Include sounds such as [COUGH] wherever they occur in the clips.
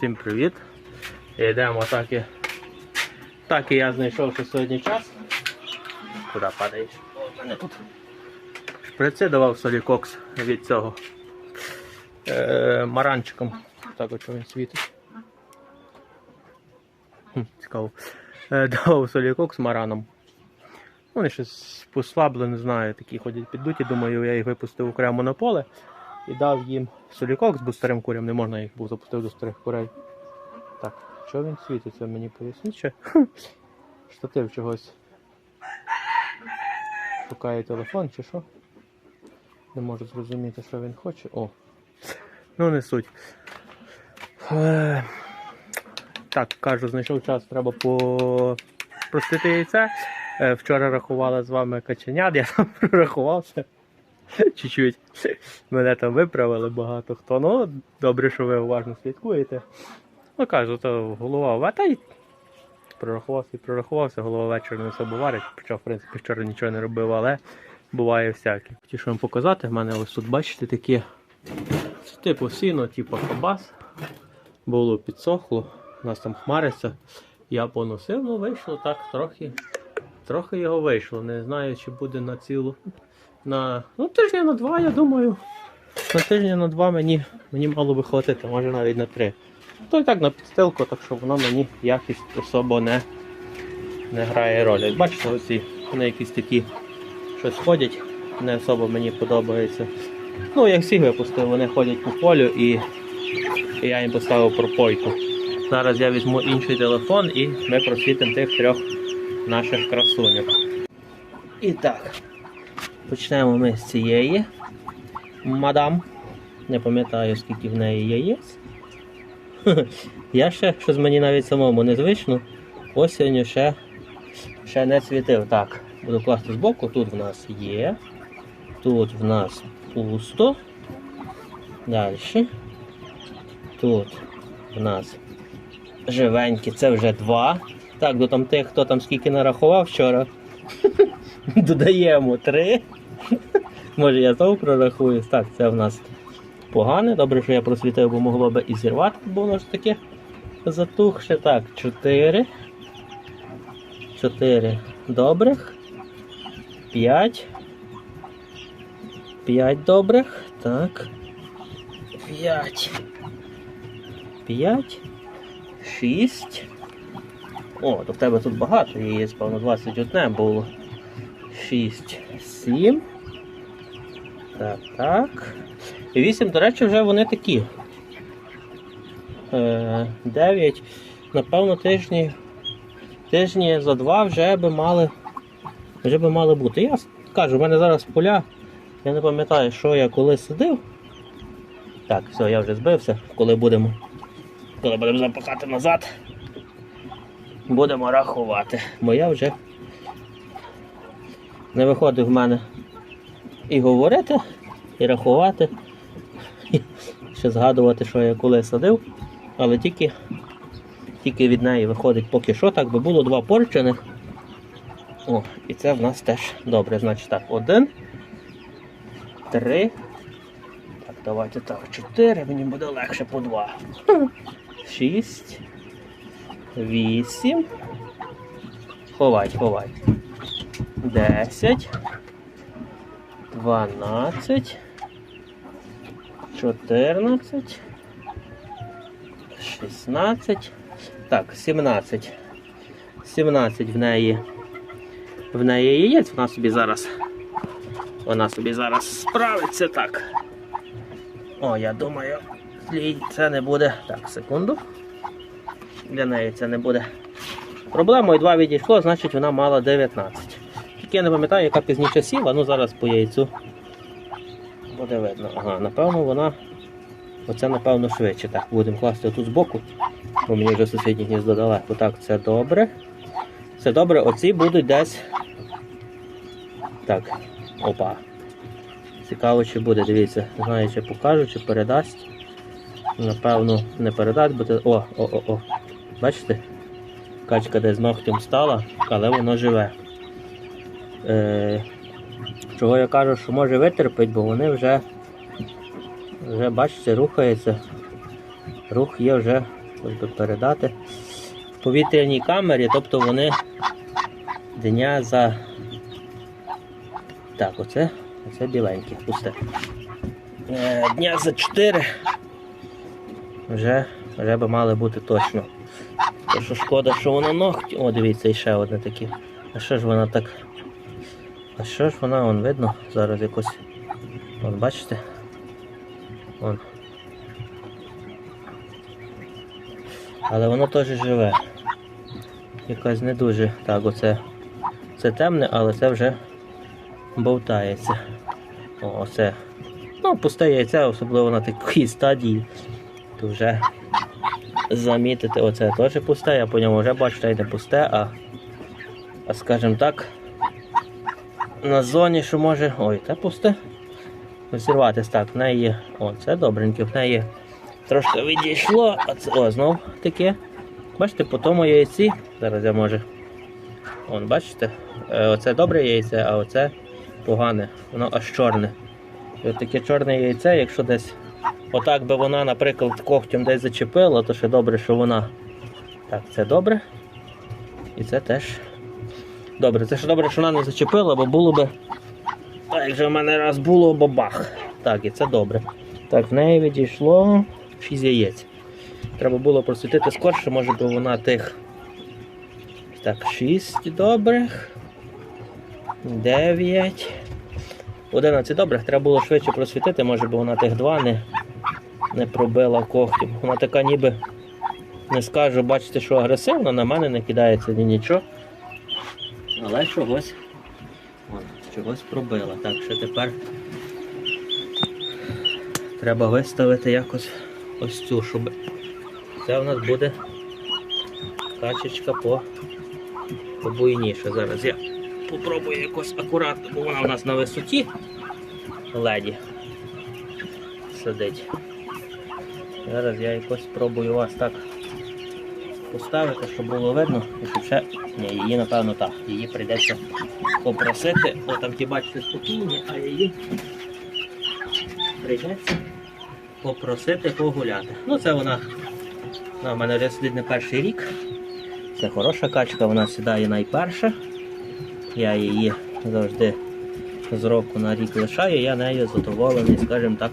Всім привіт. Йдемо так і. Так і я знайшов ще сьогодні час. Куди падаєш? Тут. Давав солікокс від цього. Е, маранчиком. Так от що він світить. Хм, цікаво. Е, давав солікокс мараном. Вони щось послабли, не знаю, такі ходять піддуті. Думаю, я їх випустив окремо на поле і дав їм солікокс, бо старим курям не можна їх був запустив до старих курей. Так, що він світиться, мені поясніть ще. [LAUGHS] Штатив чогось. Шукає телефон чи що? Не можу зрозуміти, що він хоче. О! Ну не суть. Е, Так, кажу, знайшов час, треба по яйце. Е, Вчора рахували з вами каченят, я там [LAUGHS] прорахувався. [LAUGHS] Чуть-чуть. Мене там виправили багато хто. Ну, добре, що ви уважно слідкуєте. Ну кажу, то голова в- а та й прорахувався і прорахувався, голова ввечері не особо варить. Хоча, в принципі, вчора нічого не робив, але буває всяке. Хотів вам показати, в мене ось тут, бачите, такі типу сіно, типу кабас. Було підсохло, у нас там хмариться. Я поносив, ну вийшло так трохи. Трохи його вийшло. Не знаю, чи буде на цілу. На ну, тижня на два, я думаю. На тижня на два мені, мені мало би хватити, може навіть на три. То і так на підстилку, так що воно мені якість особо не, не грає ролі. Бачите, оці вони якісь такі щось ходять, не особо мені подобається. Ну, як всі випустив, вони ходять по полю і, і я їм поставив пропойку. Зараз я візьму інший телефон і ми просвітимо тих трьох наших красуньок. І так, почнемо ми з цієї мадам. Не пам'ятаю, скільки в неї яєць. [LAUGHS] Я ще щось мені навіть самому незвично. Осінню ще, ще не світив. Так, буду класти збоку. Тут в нас є. Тут в нас пусто. Далі. Тут в нас живенькі, це вже два. Так, до там тих, хто там скільки нарахував вчора. [LAUGHS] Додаємо три. Може я знову прорахую. Так, це в нас погане. Добре, що я просвітив, бо могло би і зірвати, бо воно ж таке затухше. Так, чотири. Чотири добрих. П'ять. П'ять добрих. Так. П'ять. П'ять. Шість. О, то в тебе тут багато яєць, певно, 21 було. 6, 7. Так, так. 8, до речі, вже вони такі. Е, 9. Напевно, тижні. Тижні за два вже би мали. Вже би мали бути. Я кажу, в мене зараз поля. Я не пам'ятаю, що я коли сидив. Так, все, я вже збився, коли будемо. Коли будемо запахати назад. Будемо рахувати. Бо я вже не виходить в мене і говорити, і рахувати, і [LAUGHS] ще згадувати, що я коли садив, але тільки, тільки від неї виходить поки що так, бо було два порчених. О, і це в нас теж добре. Значить так, один, три. Так, давайте так, чотири, мені буде легше по два. Шість. Вісім. Ховай, ховай. Десять. Дванадцять. Чотирнадцять. Шістнадцять. Так, сімнадцять. Сімнадцять в неї. В неї яєць, вона собі зараз. Вона собі зараз справиться так. О, я думаю, це не буде. Так, секунду. Для неї це не буде проблемою. Два відійшло, значить вона мала 19. Тільки я не пам'ятаю, яка пізніше сіла, ну зараз по яйцю буде видно. Ага, напевно, вона. Оце, напевно, швидше. Так, будемо класти тут збоку, бо мені вже сусіднє гніздо далеко. Так, це добре. Це добре, оці будуть десь. Так, опа. Цікаво, чи буде, дивіться, знаю, чи покажу, чи передасть. Напевно, не передасть, бо. О, о, о, о. Бачите? Качка де з ногтем стала, але воно живе. Е, чого я кажу, що може витерпить, бо вони вже, вже бачите, рухаються. Рух є вже би передати. В повітряній камері, тобто вони дня за. Так, оце, оце біленьке, пусте. Е, Дня за 4 вже, вже би мали бути точно. То що шкода, що воно ногті. О, дивіться, і ще одне таке. А що ж вона так. А що ж вона, вон видно, зараз якось. Вон, бачите? Вон. Але воно теж живе. Якась не дуже. Так, оце. Це темне, але це вже бовтається. О, оце. Ну, пусте яйце, особливо на такій стадії. То вже замітити, оце теж пусте, я по ньому вже бачу, що не пусте, а, а скажімо так, на зоні, що може. Ой, це пусте. Розірватись так, в неї. О, це добреньке, в неї трошки відійшло, а це о, знов таке. Бачите, по тому яйці. Зараз я може. Вон, бачите? Е, Оце добре яйце, а оце погане. Воно аж чорне. І от таке чорне яйце, якщо десь отак би вона, наприклад, когтем десь зачепила, то ще добре, що вона. Так, це добре. І це теж добре. Це ще добре, що вона не зачепила, бо було би. Так, же в мене раз було бабах. Так, і це добре. Так, в неї відійшло 6 яєць. Треба було просвітити скорше, може би вона тих. Так, 6 добрих. 9. 11 добрих. Треба було швидше просвітити, може би вона тих два не, не пробила когтем. Вона така ніби не скажу, бачите, що агресивна, на мене не кидається ні нічого. Але чогось. Вон, чогось пробила. Так що тепер треба виставити якось ось цю, щоб це в нас буде качечка по побуйніше. Зараз я попробую якось акуратно, бо вона у нас на висоті леді сидить. Зараз я якось спробую вас так поставити, щоб було видно, і ще. Ні, її напевно так. Її прийдеться попросити. О, там ті бачите спокійні, а її прийдеться попросити погуляти. Ну це вона, вона в мене вже сидить не перший рік. Це хороша качка, вона сідає найперша. Я її завжди з року на рік лишаю, я нею задоволений, скажімо так,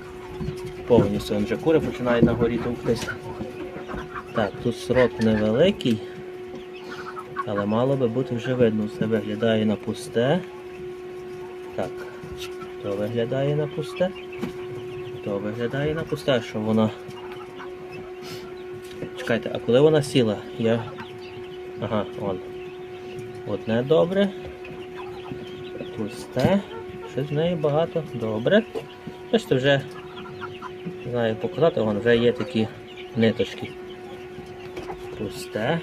повністю. Вон вже кури починають на горі товктись. Так, тут срок невеликий, але мало би бути вже видно. Все виглядає на пусте. Так, то виглядає на пусте. То виглядає на пусте, що вона. Чекайте, а коли вона сіла? Я. Ага, он. Одне добре. Пусте. Щось з неї багато. Добре. Бачите, вже не знаю показати, вон вже є такі ниточки. Пусте.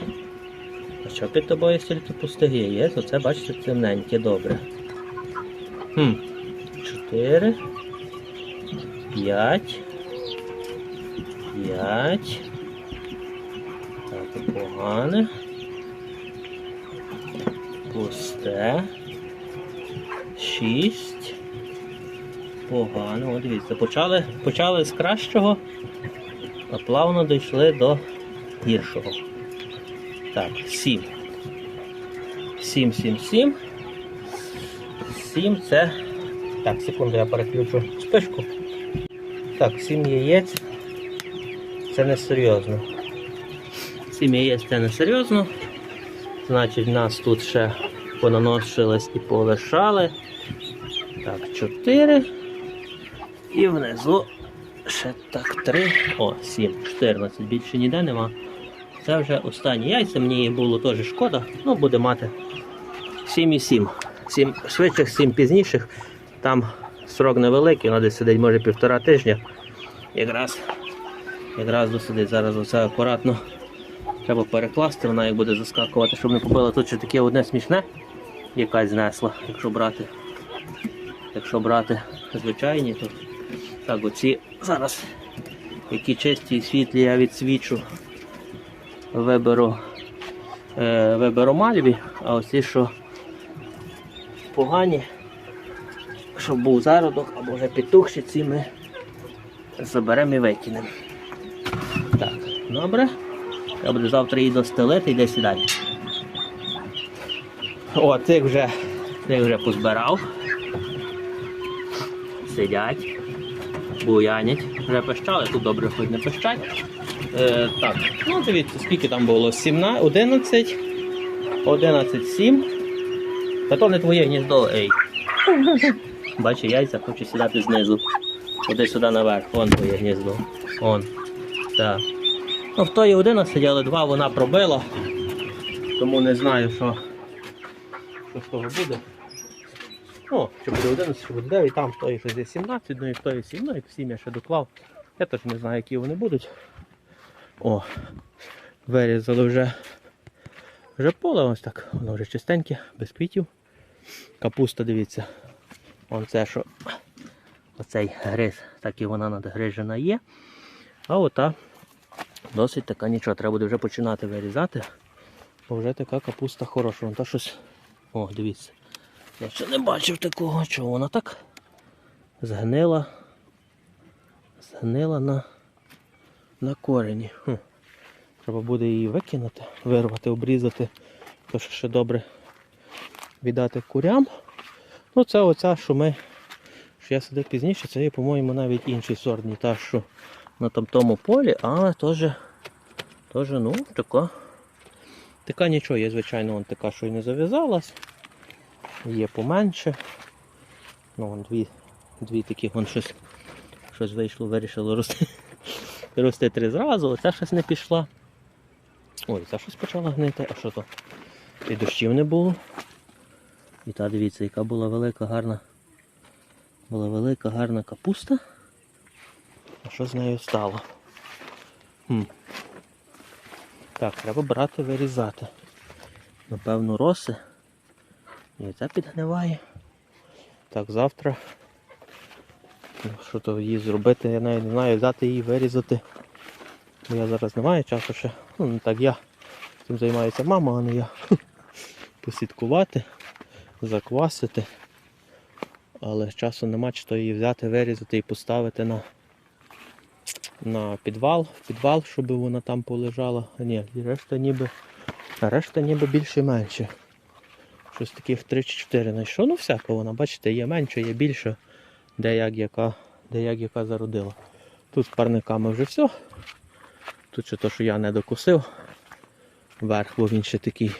А що під тобою стільки пустих є? Оце, бачите, темненьке, добре. Хм. Чотири. П'ять. П'ять. Так, погане. Пусте. Шість. Погано. О, дивіться, почали, почали з кращого, а плавно дійшли до гіршого. Так, сім. Сім, сім, сім. Сім це. Так, секунду, я переключу спишку. Так, сім яєць. Це не серйозно. Сім яєць це не серйозно. Значить, нас тут ще понаносились і полишали. Так, 4. І внизу ще так 3. О, 7, 14. Більше ніде нема. Це вже останні яйця, мені було теж шкода. Ну, буде мати 7 і 7. 7 швидших, 7 пізніших. Там срок невеликий, вона десь сидить, може півтора тижня. Якраз, якраз досидить. Зараз оце акуратно. Треба перекласти, вона як буде заскакувати, щоб не купила тут ще таке одне смішне, якась знесла, якщо брати. Якщо брати звичайні, то так оці зараз, які чисті і світлі, я відсвічу, виберу, е, виберу мальві, а оці, що погані, щоб був зародок або вже підтухші, ці ми заберемо і викинемо. Так, добре. Я буду завтра її достелити, йде сідай. О, цих вже. Ти вже позбирав. Сидять, буянять. Вже пищали, тут добре хоч не пищать. Е, так, ну дивіться, скільки там було? 17, 11, 11, 7. Та то не твоє гніздо, ей. Бачи, яйця хочу сідати знизу. Куди сюди наверх, вон твоє гніздо. Вон. Так. Ну, в тої 11, але два вона пробила. Тому не знаю, що, що з того буде. О, що буде 11, що буде 9, там в тої щось десь 17, ну і в тої 7, ну і в 7 я ще доклав. Я теж не знаю, які вони будуть. О, вирізали вже, вже поле ось так, воно вже чистеньке, без квітів. Капуста, дивіться. Вон це, що оцей гриз, так і вона надгрижена є. А ота досить така нічого. Треба буде вже починати вирізати. Бо вже така капуста хороша. Вон та щось. О, дивіться. Я ще не бачив такого, чого вона так згнила. Згнила на, на корені. Хм. Треба буде її викинути, вирвати, обрізати. То що ще добре віддати курям. Ну це оця, що ми. Що я сидив пізніше, це є, по-моєму, навіть інший сорт, не та, що на там тому полі, а теж, теж ну, така. Така нічого є, звичайно, вон така, що й не зав'язалась. Є поменше. Ну, вон дві, дві такі, вон щось, щось вийшло, вирішило рости. Рости три зразу, оця щось не пішла. Ой, ця щось почала гнити, а що то? І дощів не було. І та дивіться, яка була велика, гарна. Була велика, гарна капуста. А що з нею стало? Хм. Так, треба брати, вирізати. Напевно, роси. І ця підгниває. Так, завтра. Що то її зробити, я навіть не знаю, взяти її, вирізати. Бо я зараз не маю часу ще. Ну, не так я. Цим займається мама, а не я. [LAUGHS] Посідкувати, заквасити. Але часу нема, чи то її взяти, вирізати і поставити на, на підвал, в підвал, щоб вона там полежала. Ні, решта ніби, решта ніби більше-менше. Щось таких 3 чи 4 знайшов. Ну всяка вона, бачите, є менше, є більше, де як яка, де як яка зародила. Тут з парниками вже все. Тут ще то, що я не докусив. Верх, бо він ще такий.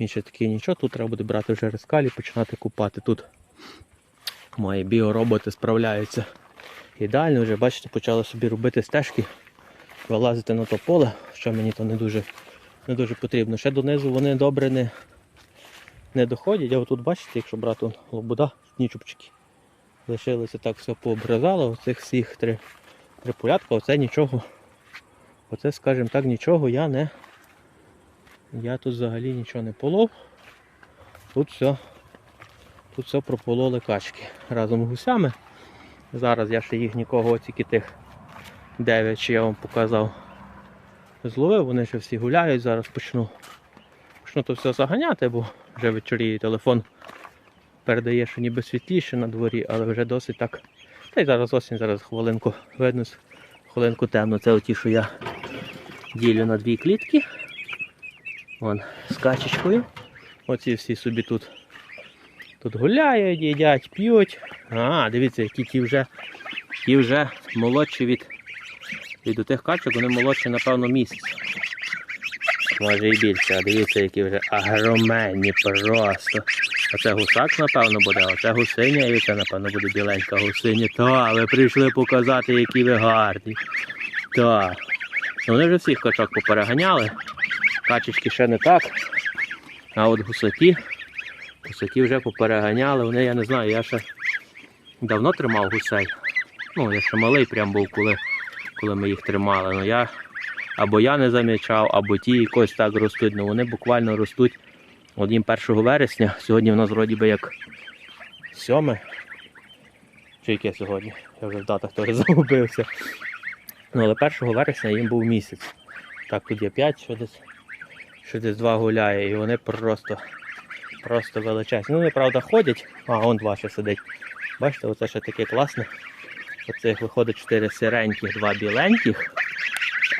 Він ще такий нічого. Тут треба буде брати вже рискалі, починати купати. Тут мої біороботи справляються ідеально. Вже бачите, почали собі робити стежки, вилазити на то поле, що мені то не дуже, не дуже потрібно. Ще донизу вони добре не, не доходять. А отут бачите, якщо брати лобуда, нічупчики. Лишилося так все пообрізало, оцих всіх три, три полятка, оце нічого. Оце, скажімо так, нічого я не. Я тут взагалі нічого не полов. Тут все. Тут все пропололи качки разом з гусями. Зараз я ще їх нікого, тільки тих 9, що я вам показав. Зловив, вони ще всі гуляють, зараз почну. Почну то все заганяти, бо вже вечоріє телефон передає, що ніби світліше на дворі, але вже досить так. Та й зараз осінь, зараз хвилинку видно, хвилинку темно. Це оті, що я ділю на дві клітки. Вон з качечкою. Оці всі собі тут, тут гуляють, їдять, п'ють. А, дивіться, які ті вже, ті вже молодші від, від тих качок, вони молодші, напевно, місяць. Може і більше, а дивіться, які вже агроменні просто. Оце гусак, напевно, буде, а оце гусиня, і це, напевно, буде біленька гусиня. Та, ви прийшли показати, які ви гарні. Так. Ну, Вони вже всіх качок попереганяли. Качечки ще не так. А от гусаки, гусаки вже попереганяли. Вони, я не знаю, я ще давно тримав гусей. Ну, я ще малий прям був, коли, коли ми їх тримали. Ну, я, або я не замічав, або ті якось так ростуть. Ну, вони буквально ростуть от їм 1 вересня. Сьогодні в нас вроді би як 7. Чи яке сьогодні? Я вже в датах теж [LAUGHS] загубився. Ну, але 1 вересня їм був місяць. Так, тут є 5, що десь, що десь 2 гуляє, і вони просто, просто величезні. Ну, вони, правда, ходять, а он два ще сидить. Бачите, оце ще таке класне. Оцих виходить 4 сиреньких, 2 біленьких.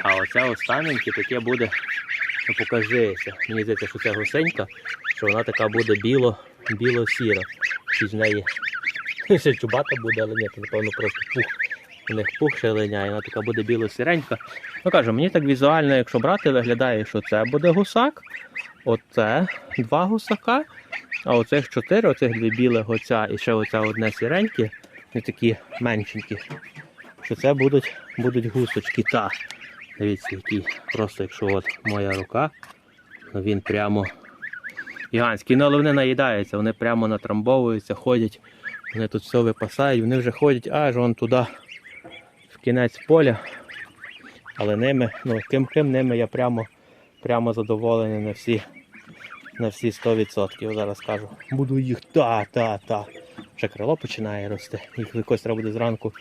А оце останненьке таке буде, ну покажися. Мені здається, що це гусенька, що вона така буде біло, біло-сіра. Чи з неї [LAUGHS] ще чубата буде, але ні, це напевно просто пух. У них пух ще линяє, вона така буде біло-сіренька. Ну кажу, мені так візуально, якщо брати, виглядає, що це буде гусак, оце два гусака, а оцих чотири, оцих дві білих оця і ще оця одне сіреньке, не такі меншенькі. Що це будуть, будуть гусочки. Та. Дивіться, який просто якщо от моя рука, він прямо гігантський. Ну, але вони наїдаються, вони прямо натрамбовуються, ходять, вони тут все випасають, вони вже ходять аж вон туди, в кінець поля. Але ними, ну ким ким ними я прямо, прямо задоволений на всі, на всі 100%. Зараз кажу, буду їх та, та, та. Вже крило починає рости. Їх якось треба буде зранку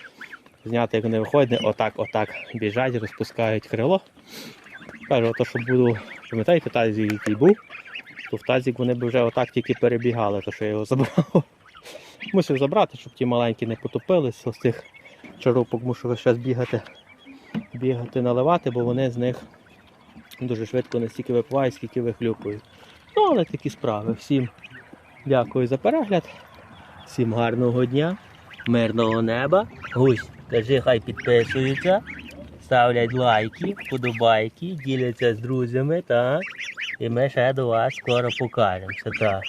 зняти, як вони виходять, отак, отак біжать, розпускають крило. Кажу, то що буду, пам'ятаєте, тазик, який був, то в тазик вони б вже отак тільки перебігали, то що я його забрав. [LAUGHS] Мусив забрати, щоб ті маленькі не потопились з тих чарупок, мушу час бігати, бігати, наливати, бо вони з них дуже швидко не стільки випивають, скільки вихлюпують. Ну, але такі справи. Всім дякую за перегляд. Всім гарного дня, мирного неба. Гусь, кажи, хай підписуються, ставлять лайки, подобайки, діляться з друзями, так. І ми ще до вас скоро покажемося. Так.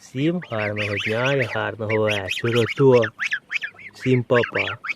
Всім гарного дня і гарного вечора. То. Всім па-па.